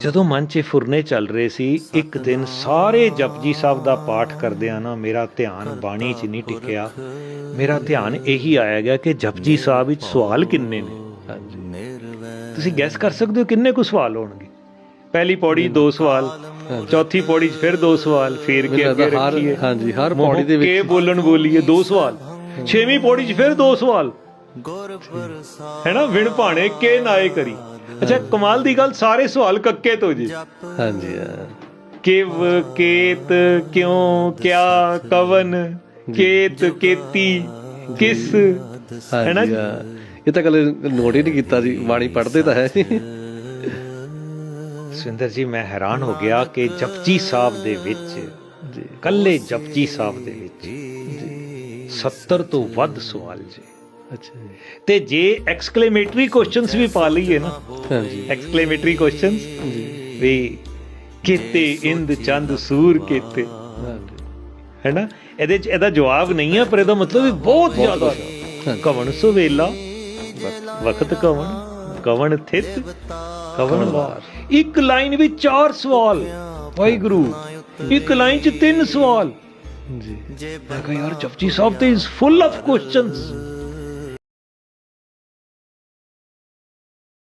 ਜਦੋਂ ਮਨ 'ਚ ਫੁਰਨੇ ਚੱਲ ਰਹੇ ਸੀ ਇੱਕ ਦਿਨ ਸਾਰੇ ਜਪਜੀ ਸਾਹਿਬ ਦਾ ਪਾਠ ਕਰਦਿਆਂ ਨਾ ਮੇਰਾ ਧਿਆਨ ਬਾਣੀ 'ਚ ਨਹੀਂ ਟਿਕਿਆ। ਮੇਰਾ ਧਿਆਨ ਇਹੀ ਆਇਆ ਗਿਆ ਕਿ ਜਪਜੀ ਸਾਹਿਬ ਵਿੱਚ ਸਵਾਲ ਕਿੰਨੇ ਨੇ? ਤੁਸੀਂ ਗੈਸ ਕਰ ਸਕਦੇ ਹੋ ਕਿੰਨੇ ਕੁ ਸਵਾਲ ਹੋਣਗੇ? ਪਹਿਲੀ ਪੌੜੀ ਦੋ ਸਵਾਲ ਚੌਥੀ ਪੌੜੀ 'ਚ ਫਿਰ ਦੋ ਸਵਾਲ ਫੇਰ ਕੇ ਅੱਗੇ ਰੱਖੀਏ। ਹਾਂਜੀ ਹਰ ਪੌੜੀ ਦੇ ਕੇ ਵਿੱਚ ਬੋਲਣ ਬੋਲੀਏ ਦੋ ਸਵਾਲ ਛੇਵੀਂ ਪੌੜੀ 'ਚ ਫਿਰ ਦੋ ਸਵਾਲ। ਹੈਨਾ ਵਿਣ ਭਾਣੇ ਕੇ ਨਾਏ ਕਰੀ। ਅੱਛਾ ਕਮਾਲ ਦੀ ਗੱਲ ਸਾਰੇ ਸਵਾਲ ਕੱਕੇ ਤੋਂ ਜੀ। ਹਾਂਜੀ। ਕਿਵ ਕੇਤ ਕਿਉਂ ਕਿਆ ਕਵਨ ਕੇਤ ਕੇਤੀ ਕਿਸ? ਹੈ ਨਾ ਹਾਂਜੀ ਹਾਂ। ਇਹ ਤਾਂ ਕਦੇ ਨੋਟ ਹੀ ਨਹੀਂ ਕੀਤਾ ਜੀ ਬਾਣੀ ਪੜ੍ਹਦੇ ਤਾਂ ਹੈ ਸੁੰਦਰ ਜੀ ਮੈਂ ਹੈਰਾਨ ਹੋ ਗਿਆ ਕਿ ਜਪਜੀ ਸਾਹਿਬ ਦੇ ਵਿੱਚ ਕੱਲੇ ਜਪਜੀ ਸਾਹਿਬ ਦੇ ਵਿੱਚ 70 ਤੋਂ ਵੱਧ ਸਵਾਲ ਜੀ। ਅੱਛਾ ਜੀ। ਤੇ ਜੇ ਐਕਸਕਲੇਮੇਟਰੀ ਕੁਐਸਚਨਸ ਵੀ ਪਾ ਲਈਏ ਨਾ ਹਾਂਜੀ। ਐਕਸਕਲੇਮੇਟਰੀ ਕੁਐਸਚਨਸ ਵੀ ਕੀਤੇ ਇੰਦ ਚੰਦ ਸੂਰ ਕੀਤੇ। ਹੈਨਾ? ਇਹਦੇ ਚ ਇਹਦਾ ਜਵਾਬ ਨਹੀਂ ਹੈ ਪਰ ਇਹਦਾ ਮਤਲਬ ਵੀ ਬਹੁਤ ਜ਼ਿਆਦਾ। ਕਵਣ ਸੁਵੇਲਾ ਵਕਤ ਕਵਣ ਕਵਣ ਥਿਤ ਕਵਣ ਵਾਰ। ਇੱਕ ਲਾਈਨ ਵਿੱਚ ਚਾਰ ਸਵਾਲ। ਵਾਹਿਗੁਰੂ ਇੱਕ ਲਾਈਨ ਚ ਤਿੰਨ ਸਵਾਲ। ਜੀ ਮੈਂ ਕਿਹਾ ਯਾਰ ਜਪਜੀ ਸਾਹਿਬ ਤੇ ਇਜ਼ ਫੁੱਲ ਆਫ ਕੁਐਸਚਨਸ